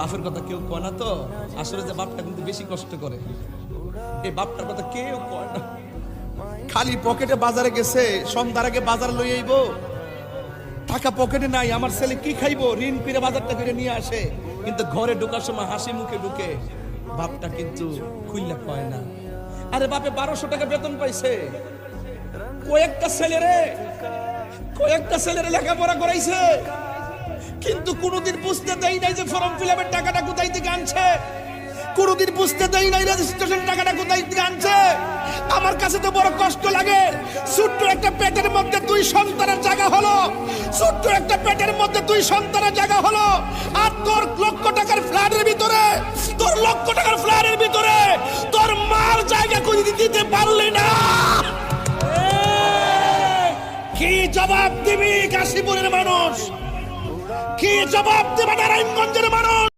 বাপের কথা কেউ কয় না তো? আসলে যে বাপটা কিন্তু বেশি কষ্ট করে। এই বাপটার কথা কেউ কয় না। খালি পকেটে বাজারে গেছে, সন্ধ্যার আগে বাজার লই আইব। টাকা পকেটে নাই, আমার ছেলে কি খাইবো? ঋণ করে বাজারটা করে নিয়ে আসে। কিন্তু ঘরে ঢোকার সময় হাসি মুখে ঢুকে বাপটা কিন্তু খুইলা কয় না। আরে বাপে, বারোশো টাকা বেতন পাইছে। কয়েকটা ছেলেরে কয়েকটা ছেলেরে লেখাপড়া করাইছে। কিন্তু কোনোদিন বুঝতে দেয় নাই যে ফর্ম ফিল আপের টাকাটা কোথায় থেকে আনছে। কোনোদিন বুঝতে দেয় নাই রেজিস্ট্রেশন টাকাটা কোথায় থেকে আনছে। আমার কাছে তো বড় কষ্ট লাগে। ছোট্ট একটা পেটের মধ্যে দুই সন্তানের জায়গা হলো। ছোট্ট একটা পেটের মধ্যে দুই সন্তানের জায়গা হলো। আর তোর লক্ষ টাকার ফ্ল্যাটের ভিতরে তোর লক্ষ টাকার ফ্ল্যাটের ভিতরে তোর মার জায়গা করে দিতে পারলি না। কি জবাব দিবি কাশীপুরের মানুষ? কি জবাব দেবে নারায়ণগঞ্জের মানুষ?